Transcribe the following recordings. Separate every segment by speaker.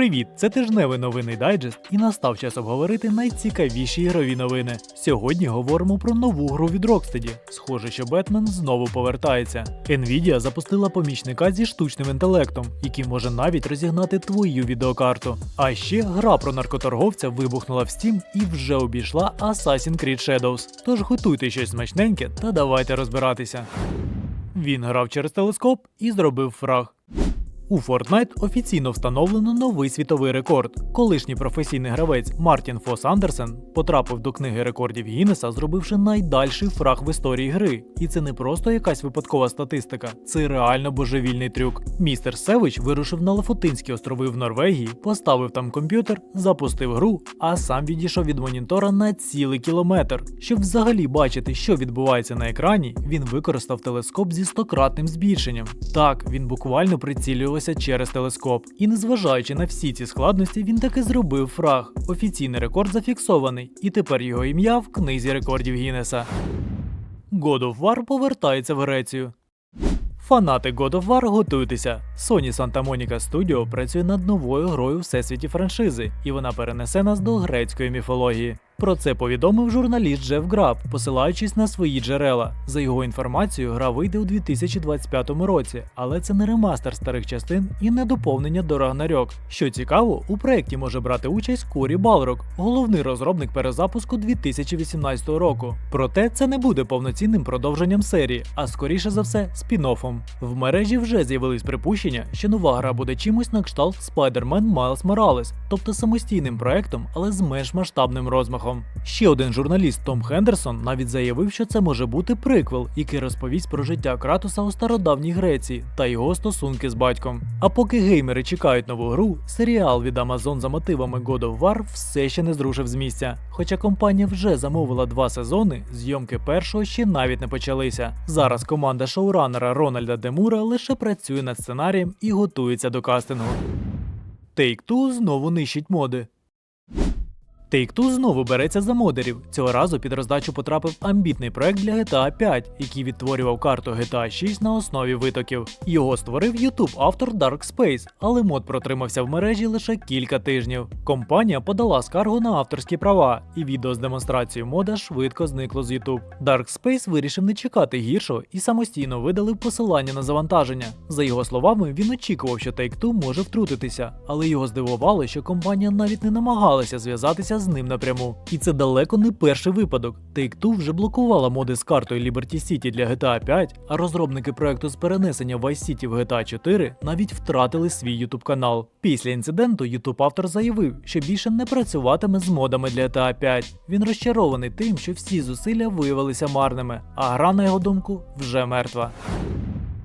Speaker 1: Привіт! Це тижневий новинний дайджест, і настав час обговорити найцікавіші ігрові новини. Сьогодні говоримо про нову гру від Rocksteady. Схоже, що Бетмен знову повертається. Nvidia запустила помічника зі штучним інтелектом, який може навіть розігнати твою відеокарту. А ще гра про наркоторговця вибухнула в Steam і вже обійшла Assassin's Creed Shadows. Тож готуйте щось смачненьке та давайте розбиратися. Він грав через телескоп і зробив фраг. У Fortnite офіційно встановлено новий світовий рекорд. Колишній професійний гравець Мартін Фос Андерсен потрапив до книги рекордів Гіннеса, зробивши найдальший фраг в історії гри. І це не просто якась випадкова статистика, це реально божевільний трюк. Містер Севич вирушив на Лафутинські острови в Норвегії, поставив там комп'ютер, запустив гру, а сам відійшов від монітора на цілий кілометр. Щоб взагалі бачити, що відбувається на екрані, він використав телескоп зі стократним збільшенням. Так, він буквально прицілювався через телескоп. І незважаючи на всі ці складності, він таки зробив фраг. Офіційний рекорд зафіксований, і тепер його ім'я в книзі рекордів Гіннеса. God of War повертається в Грецію. Фанати God of War готуйтеся. Sony Santa Monica Studio працює над новою грою у всесвіті франшизи, і вона перенесе нас до грецької міфології. Про це повідомив журналіст Джеф Граб, посилаючись на свої джерела. За його інформацією, гра вийде у 2025 році, але це не ремастер старих частин і не доповнення до Ragnarok. Що цікаво, у проєкті може брати участь Корі Балрок, головний розробник перезапуску 2018 року. Проте це не буде повноцінним продовженням серії, а скоріше за все спін-оффом. В мережі вже з'явились припущення, що нова гра буде чимось на кшталт Spider-Man Miles Morales, тобто самостійним проектом, але з менш масштабним розмахом. Ще один журналіст Том Хендерсон навіть заявив, що це може бути приквел, який розповість про життя Кратоса у стародавній Греції та його стосунки з батьком. А поки геймери чекають нову гру, серіал від Amazon за мотивами God of War все ще не зрушив з місця. Хоча компанія вже замовила два сезони, зйомки першого ще навіть не почалися. Зараз команда шоуранера Рональда Демура лише працює над сценарієм і готується до кастингу. Take-Two знову нищить моди. Take-Two знову береться за модерів. Цього разу під роздачу потрапив амбітний проект для GTA 5, який відтворював карту GTA 6 на основі витоків. Його створив YouTube автор Dark Space, але мод протримався в мережі лише кілька тижнів. Компанія подала скаргу на авторські права, і відео з демонстрацією мода швидко зникло з YouTube. Dark Space вирішив не чекати гіршого і самостійно видалив посилання на завантаження. За його словами, він очікував, що Take-Two може втрутитися, але його здивувало, що компанія навіть не намагалася зв'язатися з ним напряму. І це далеко не перший випадок. Take-Two вже блокувала моди з картою Liberty City для GTA 5, а розробники проекту з перенесення Vice City в GTA 4 навіть втратили свій YouTube канал. Після інциденту YouTube автор заявив, що більше не працюватиме з модами для GTA 5. Він розчарований тим, що всі зусилля виявилися марними, а гра, на його думку, вже мертва.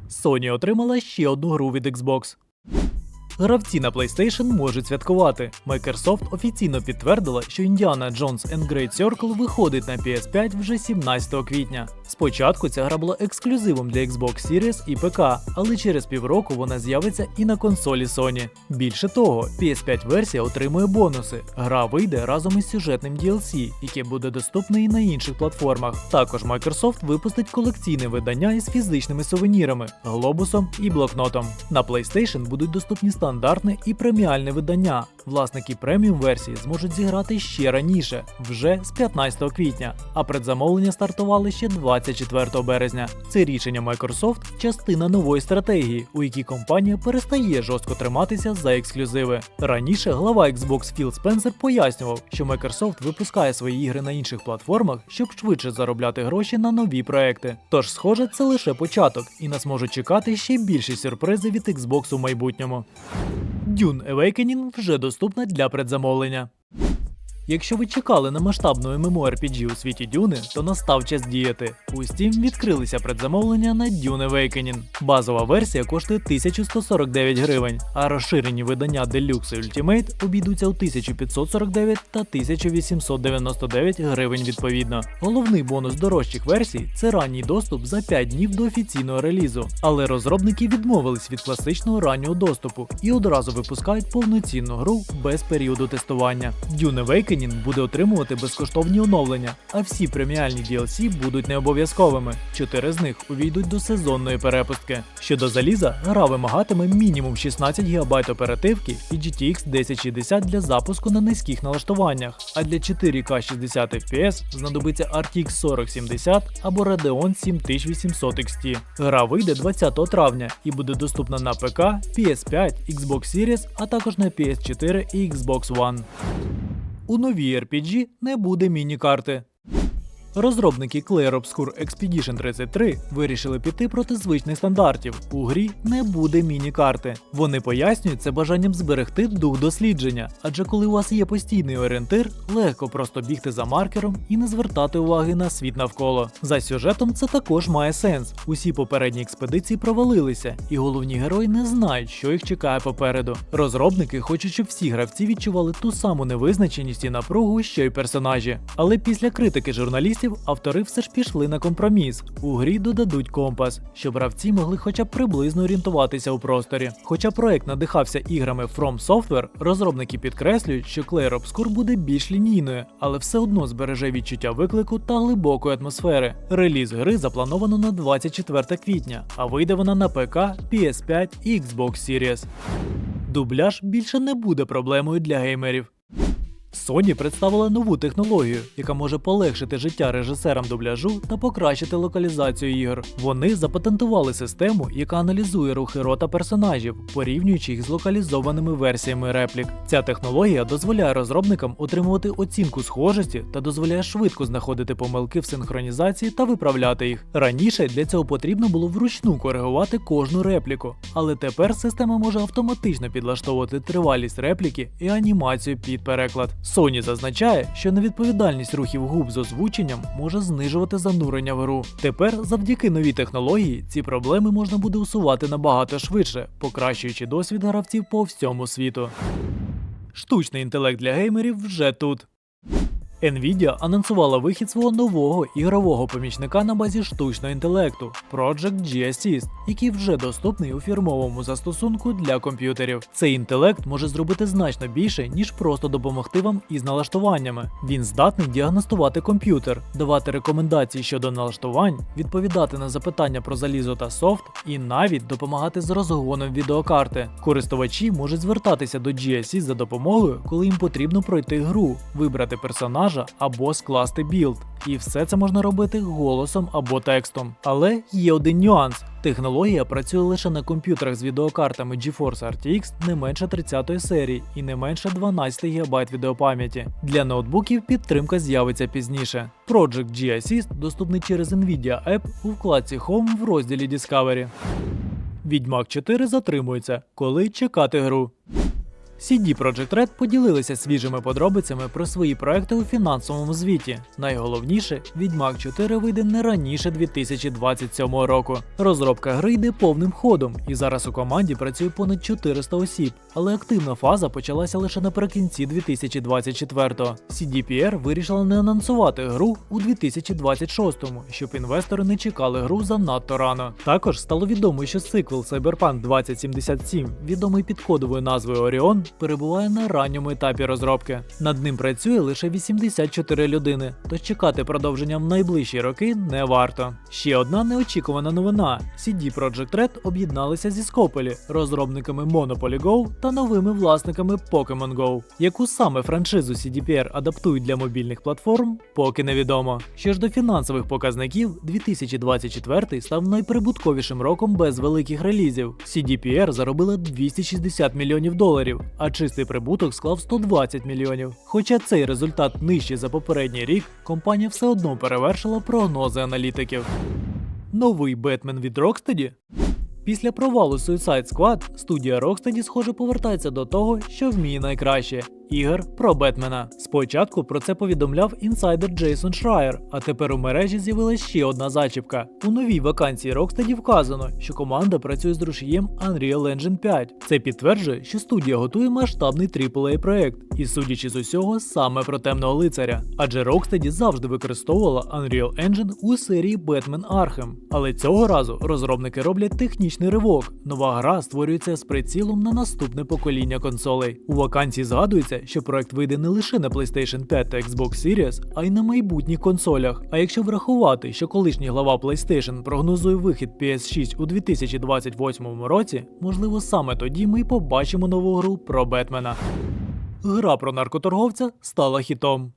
Speaker 1: Sony отримала ще одну гру від Xbox. Гравці на PlayStation можуть святкувати. Microsoft офіційно підтвердила, що Indiana Jones and Great Circle виходить на PS5 вже 17 квітня. Спочатку ця гра була ексклюзивом для Xbox Series і ПК, але через півроку вона з'явиться і на консолі Sony. Більше того, PS5 версія отримує бонуси. Гра вийде разом із сюжетним DLC, яке буде доступне і на інших платформах. Також Microsoft випустить колекційне видання із фізичними сувенірами, глобусом і блокнотом. На PlayStation будуть доступні стандартне і преміальне видання. Власники преміум версії зможуть зіграти ще раніше, вже з 15 квітня, а предзамовлення стартували ще 24 березня. Це рішення Microsoft – частина нової стратегії, у якій компанія перестає жорстко триматися за ексклюзиви. Раніше глава Xbox Філ Спенсер пояснював, що Microsoft випускає свої ігри на інших платформах, щоб швидше заробляти гроші на нові проекти. Тож, схоже, це лише початок, і нас можуть чекати ще більші сюрпризи від Xbox у майбутньому. Dune Awakening вже доступна для предзамовлення. Якщо ви чекали на масштабну MMORPG у світі Дюни, то настав час діяти. У Steam відкрилися предзамовлення на Dune Awakening. Базова версія коштує 1149 гривень, а розширені видання Deluxe і Ultimate обійдуться у 1549 та 1899 гривень відповідно. Головний бонус дорожчих версій це ранній доступ за 5 днів до офіційного релізу. Але розробники відмовились від класичного раннього доступу і одразу випускають повноцінну гру без періоду тестування. Dune Awakening Awakening буде отримувати безкоштовні оновлення, а всі преміальні DLC будуть не обов'язковими. Чотири з них увійдуть до сезонної перепустки. Щодо заліза, гра вимагатиме мінімум 16 ГБ оперативки і GTX 1060 для запуску на низьких налаштуваннях, а для 4К 60 FPS знадобиться RTX 4070 або Radeon 7800 XT. Гра вийде 20 травня і буде доступна на ПК, PS5, Xbox Series, а також на PS4 і Xbox One. У новій RPG не буде міні-карти. Розробники Clair Obscure Expedition 33 вирішили піти проти звичних стандартів. У грі не буде міні-карти. Вони пояснюють це бажанням зберегти дух дослідження, адже коли у вас є постійний орієнтир, легко просто бігти за маркером і не звертати уваги на світ навколо. За сюжетом це також має сенс. Усі попередні експедиції провалилися, і головні герої не знають, що їх чекає попереду. Розробники хочуть, щоб всі гравці відчували ту саму невизначеність і напругу, що й персонажі. Але після критики журналістів автори все ж пішли на компроміс. У грі додадуть компас, щоб гравці могли хоча б приблизно орієнтуватися у просторі. Хоча проект надихався іграми From Software, розробники підкреслюють, що Clair Obscure буде більш лінійною, але все одно збереже відчуття виклику та глибокої атмосфери. Реліз гри заплановано на 24 квітня, а вийде вона на ПК, PS5 і Xbox Series. Дубляж більше не буде проблемою для геймерів. Sony представила нову технологію, яка може полегшити життя режисерам дубляжу та покращити локалізацію ігор. Вони запатентували систему, яка аналізує рухи рота персонажів, порівнюючи їх з локалізованими версіями реплік. Ця технологія дозволяє розробникам отримувати оцінку схожості та дозволяє швидко знаходити помилки в синхронізації та виправляти їх. Раніше для цього потрібно було вручну коригувати кожну репліку, але тепер система може автоматично підлаштовувати тривалість репліки і анімацію під переклад. Sony зазначає, що невідповідальність рухів губ з озвученням може знижувати занурення в гру. Тепер, завдяки новій технології, ці проблеми можна буде усувати набагато швидше, покращуючи досвід гравців по всьому світу. Штучний інтелект для геймерів вже тут. Nvidia анонсувала вихід свого нового ігрового помічника на базі штучного інтелекту Project G який вже доступний у фірмовому застосунку для комп'ютерів. Цей інтелект може зробити значно більше, ніж просто допомогти вам із налаштуваннями. Він здатний діагностувати комп'ютер, давати рекомендації щодо налаштувань, відповідати на запитання про залізо та софт, і навіть допомагати з розгоном відеокарти. Користувачі можуть звертатися до G за допомогою, коли їм потрібно пройти гру, вибрати персонажа або скласти білд. І все це можна робити голосом або текстом. Але є один нюанс. Технологія працює лише на комп'ютерах з відеокартами GeForce RTX не менше 30 серії і не менше 12 ГБ відеопам'яті. Для ноутбуків підтримка з'явиться пізніше. Project G Assist доступний через Nvidia App у вкладці Home в розділі Discovery. Відьмак 4 затримується, коли чекати гру. CD Projekt Red поділилися свіжими подробицями про свої проекти у фінансовому звіті. Найголовніше, Відьмак 4 вийде не раніше 2027 року. Розробка гри йде повним ходом, і зараз у команді працює понад 400 осіб, але активна фаза почалася лише наприкінці 2024-го. CDPR вирішила не анонсувати гру у 2026-му, щоб інвестори не чекали гру занадто рано. Також стало відомо, що сиквел Cyberpunk 2077, відомий під кодовою назвою Orion, перебуває на ранньому етапі розробки. Над ним працює лише 84 людини, тож чекати продовження в найближчі роки не варто. Ще одна неочікувана новина: CD Projekt Red об'єдналися зі Scopely, розробниками Monopoly Go та новими власниками Pokemon Go. Яку саме франшизу CDPR адаптують для мобільних платформ, поки невідомо. Що ж до фінансових показників, 2024 став найприбутковішим роком без великих релізів. CDPR заробила 260 мільйонів доларів, а чистий прибуток склав 120 мільйонів. Хоча цей результат нижчий за попередній рік, компанія все одно перевершила прогнози аналітиків. Новий Бетмен від Rocksteady? Після провалу Suicide Squad студія Rocksteady, схоже, повертається до того, що вміє найкраще ігор про Бетмена. Спочатку про це повідомляв інсайдер Джейсон Шрайер, а тепер у мережі з'явилася ще одна зачіпка. У новій вакансії Rocksteady вказано, що команда працює з рушієм Unreal Engine 5. Це підтверджує, що студія готує масштабний AAA проект, і судячи з усього, саме про темного лицаря. Адже Rocksteady завжди використовувала Unreal Engine у серії Batman Arkham. Але цього разу розробники роблять технічний ривок. Нова гра створюється з прицілом на наступне покоління консолей. У вакансії згадується, Вважається, що проект вийде не лише на PlayStation 5 та Xbox Series, а й на майбутніх консолях. А якщо врахувати, що колишній глава PlayStation прогнозує вихід PS6 у 2028 році, можливо, саме тоді ми й побачимо нову гру про Бетмена. Гра про наркоторговця стала хітом.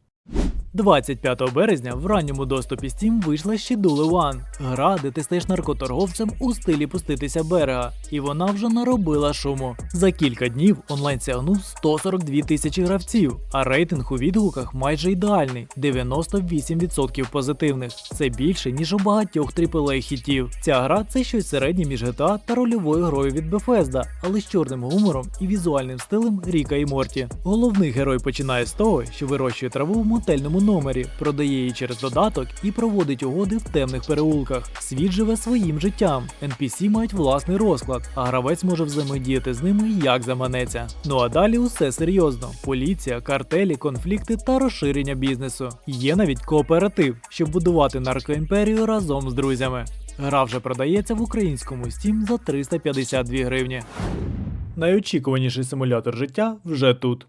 Speaker 1: 25 березня в ранньому доступі Steam вийшла Schedule One – гра, де ти стаєш наркоторговцем у стилі пуститися берега, і вона вже наробила шуму. За кілька днів онлайн сягнув 142 тисячі гравців, а рейтинг у відгуках майже ідеальний 98% позитивних. Це більше ніж у багатьох AAA хітів. Ця гра це щось середнє між GTA та рольовою грою від Bethesda, але з чорним гумором і візуальним стилем Ріка і Морті. Головний герой починає з того, що вирощує траву в мотельному номері, продає її через додаток і проводить угоди в темних переулках. Світ живе своїм життям. NPC мають власний розклад, а гравець може взаємодіяти з ними як заманеться. Ну а далі усе серйозно: поліція, картелі, конфлікти та розширення бізнесу. Є навіть кооператив, щоб будувати наркоімперію разом з друзями. Гра вже продається в українському Steam за 352 гривні. Найочікуваніший симулятор життя вже тут.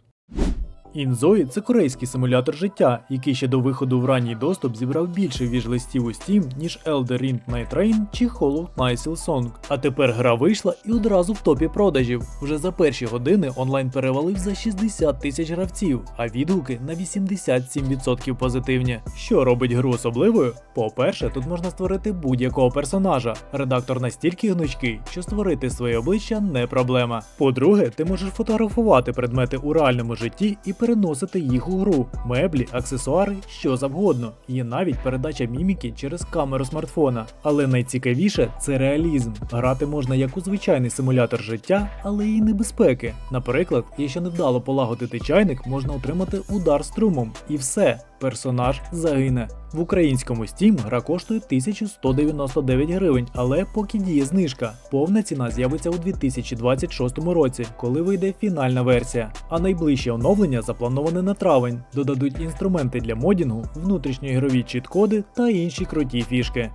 Speaker 1: Інзої це корейський симулятор життя, який ще до виходу в ранній доступ зібрав більше віж-листів у Steam, ніж Elder Ring Night Rain чи Hollow Knight Silksong. А тепер гра вийшла і одразу в топі продажів. Вже за перші години онлайн перевалив за 60 тисяч гравців, а відгуки на 87% позитивні. Що робить гру особливою? По-перше, тут можна створити будь-якого персонажа. Редактор настільки гнучкий, що створити своє обличчя не проблема. По-друге, ти можеш фотографувати предмети у реальному житті і переносити їх у гру, меблі, аксесуари, що завгодно. Є навіть передача міміки через камеру смартфона. Але найцікавіше це реалізм. Грати можна як у звичайний симулятор життя, але і небезпеки. Наприклад, якщо невдало полагодити чайник, можна отримати удар струмом. І все, персонаж загине. В українському Steam гра коштує 1199 гривень, але поки діє знижка. Повна ціна з'явиться у 2026 році, коли вийде фінальна версія. А найближче оновлення заплановане на травень. Додадуть інструменти для модінгу, внутрішньоігрові чіткоди та інші круті фішки.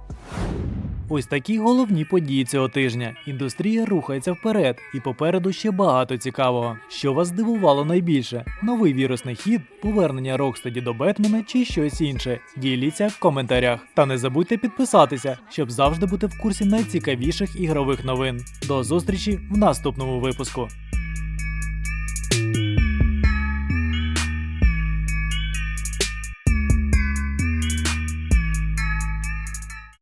Speaker 1: Ось такі головні події цього тижня. Індустрія рухається вперед, і попереду ще багато цікавого. Що вас здивувало найбільше? Новий вірусний хід, повернення Рокстеді до Бетмена чи щось інше? Діліться в коментарях. Та не забудьте підписатися, щоб завжди бути в курсі найцікавіших ігрових новин. До зустрічі в наступному випуску.